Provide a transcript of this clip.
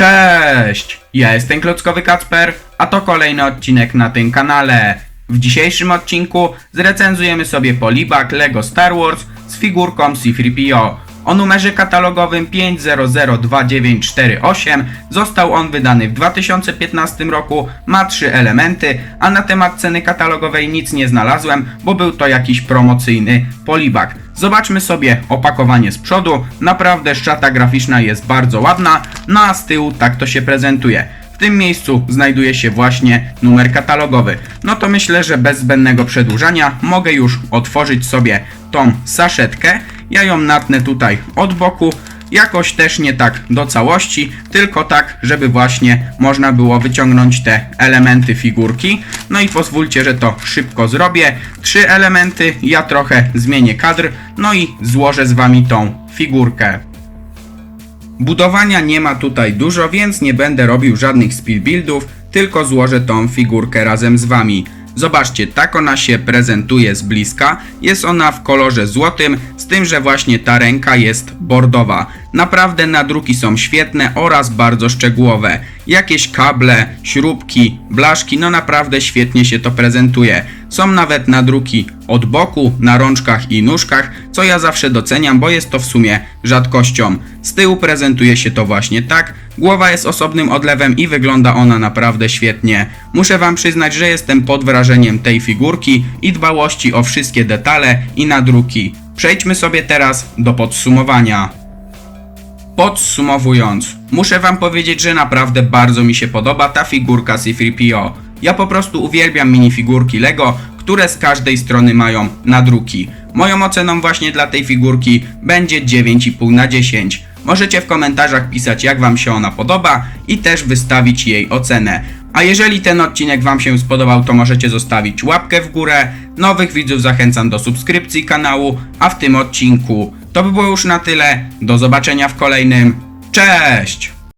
Cześć! Ja jestem Klockowy Kacper, a to kolejny odcinek na tym kanale. W dzisiejszym odcinku zrecenzujemy sobie Polibak Lego Star Wars z figurką C-3PO. O numerze katalogowym 5002948 został on wydany w 2015 roku, ma trzy elementy, a na temat ceny katalogowej nic nie znalazłem, bo był to jakiś promocyjny polibak. Zobaczmy sobie opakowanie z przodu, naprawdę szczata graficzna jest bardzo ładna, no a z tyłu tak to się prezentuje. W tym miejscu znajduje się właśnie numer katalogowy. No to myślę, że bez zbędnego przedłużania mogę już otworzyć sobie tą saszetkę. Ja ją natnę tutaj od boku, jakoś też nie tak do całości, tylko tak, żeby właśnie można było wyciągnąć te elementy figurki. No i pozwólcie, że to szybko zrobię. Trzy elementy, ja trochę zmienię kadr, no i złożę z wami tą figurkę. Budowania nie ma tutaj dużo, więc nie będę robił żadnych speed buildów, tylko złożę tą figurkę razem z wami. Zobaczcie, tak ona się prezentuje z bliska. Jest ona w kolorze złotym, z tym, że właśnie ta ręka jest bordowa. Naprawdę nadruki są świetne oraz bardzo szczegółowe. Jakieś kable, śrubki, blaszki, no naprawdę świetnie się to prezentuje. Są nawet nadruki od boku, na rączkach i nóżkach, co ja zawsze doceniam, bo jest to w sumie rzadkością. Z tyłu prezentuje się to właśnie tak. Głowa jest osobnym odlewem i wygląda ona naprawdę świetnie. Muszę wam przyznać, że jestem pod wrażeniem tej figurki i dbałości o wszystkie detale i nadruki. Przejdźmy sobie teraz do podsumowania. Podsumowując, muszę wam powiedzieć, że naprawdę bardzo mi się podoba ta figurka C-3PO. Ja po prostu uwielbiam minifigurki Lego, które z każdej strony mają nadruki. Moją oceną właśnie dla tej figurki będzie 9,5 na 10. Możecie w komentarzach pisać jak wam się ona podoba i też wystawić jej ocenę. A jeżeli ten odcinek wam się spodobał, to możecie zostawić łapkę w górę. Nowych widzów zachęcam do subskrypcji kanału, a w tym odcinku to by było już na tyle. Do zobaczenia w kolejnym. Cześć!